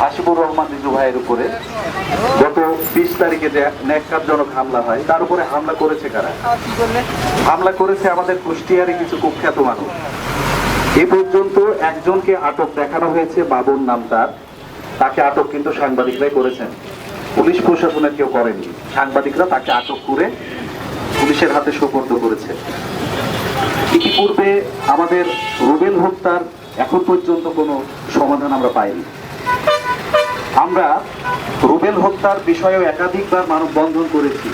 হাসিবুর রহমান রিজু ভাইয়ের উপরে। গত বিশ তারিখে যে ন্যাক্কারজনক হামলা হয়, তার উপরে হামলা করেছে কারা? হামলা করেছে আমাদের কুষ্টিয়ারে কিছু কুখ্যাত মানুষ। এ পর্যন্ত একজনকে আটক দেখানো হয়েছে, বাবুর নাম তার। তাকে আটক কিন্তু সাংবাদিকরাই করেছেন। পুলিশ প্রশাসনের কেউ করেনি। সাংবাদিকরা তাকে আটক করে পুলিশের হাতে সোপর্দ করেছে। ইতিপূর্বে আমাদের রুবেল হত্যার এখন পর্যন্ত কোনো সমাধান আমরা পাইনি। আমরা রুবেল হত্যার বিষয়েও একাধিকবার মানববন্ধন করেছি,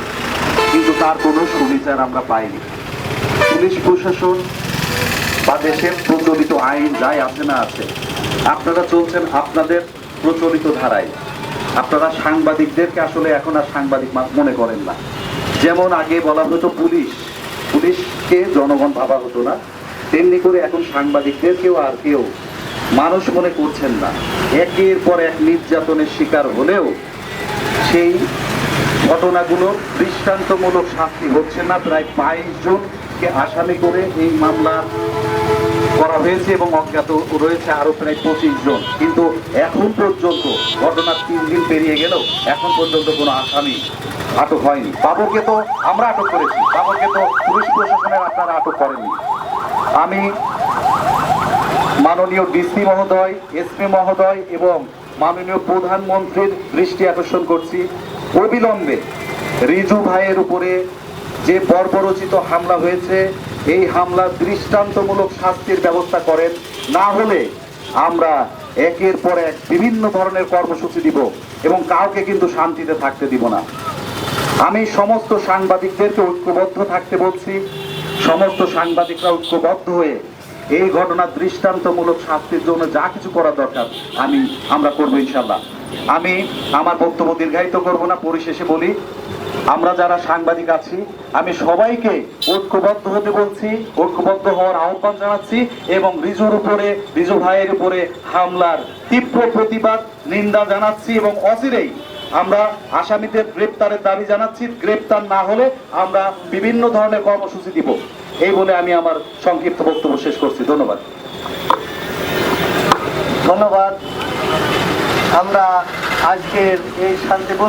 কিন্তু তার কোনো সুবিচার আমরা পাইনি। পুলিশ প্রশাসন বা দেশের প্রচলিত আইন যাই আছে না আছে, আপনারা চলছেন আপনাদের প্রচলিত ধারায়। আপনারা সাংবাদিকদেরকে আসলে এখন আর সাংবাদিক মনে করেন না। যেমন আগে বলা হতো পুলিশ, পুলিশকে জনগণ ভাবা হতো না, তেমনি করে এখন সাংবাদিকদেরকেও আর কেউ মানুষ মনে করছেন না। একের পর এক নির্যাতনের শিকার হলেও সেই ঘটনাগুলো দৃষ্টান্তমূলক শাস্তি হচ্ছে না। প্রায় বাইশ জনকে আসামি করে এই মামলা করা হয়েছে এবং অজ্ঞাত রয়েছে আরও প্রায় পঁচিশ জন। কিন্তু এখন পর্যন্ত ঘটনার তিন দিন পেরিয়ে গেলেও এখন পর্যন্ত কোনো আসামি আটক হয়নি। বাবুকে তো আমরা আটক করেছি। বাবুকে তো পুলিশ প্রশাসনের আপনারা আটক করেননি। আমি মাননীয় ডিসি মহোদয়, এসপি মহোদয় এবং মাননীয় প্রধানমন্ত্রীর দৃষ্টি আকর্ষণ করছি। অবিলম্বে রিজু ভাইয়ের উপরে যে বর্বরচিত হামলা হয়েছে, এই হামলার দৃষ্টান্তমূলক শাস্তির ব্যবস্থা করেন। না হলে আমরা একের পর এক বিভিন্ন ধরনের কর্মসূচি দিব এবং কাউকে কিন্তু শান্তিতে থাকতে দিব না। আমি সমস্ত সাংবাদিকদেরকে ঐক্যবদ্ধ থাকতে বলছি। সমস্ত সাংবাদিকরা ঐক্যবদ্ধ হয়ে এই ঘটনার দৃষ্টান্তমূলক শাস্তির জন্য যা কিছু করা দরকার, আমি, আমরা করব ইনশাল্লাহ আমি আমার বক্তব্য দীর্ঘায়িত করব না, পরিশেষে বলি, আমরা যারা সাংবাদিক আছি, আমি সবাইকে ঐক্যবদ্ধ হতে বলছি, ঐক্যবদ্ধ হওয়ার আহ্বান জানাচ্ছি এবং রিজুর উপরে, রিজু ভাইয়ের উপরে হামলার তীব্র প্রতিবাদ, নিন্দা জানাচ্ছি এবং অচিরেই আমরা আসামিদের গ্রেপ্তারের দাবি জানাচ্ছি। গ্রেপ্তার না হলে আমরা বিভিন্ন ধরনের কর্মসূচি দিব। এই বলে আমি আমার সংক্ষিপ্ত বক্তব্য শেষ করছি। ধন্যবাদ। ধন্যবাদ। আমরা আজকের এই শান্তিপূর্ণ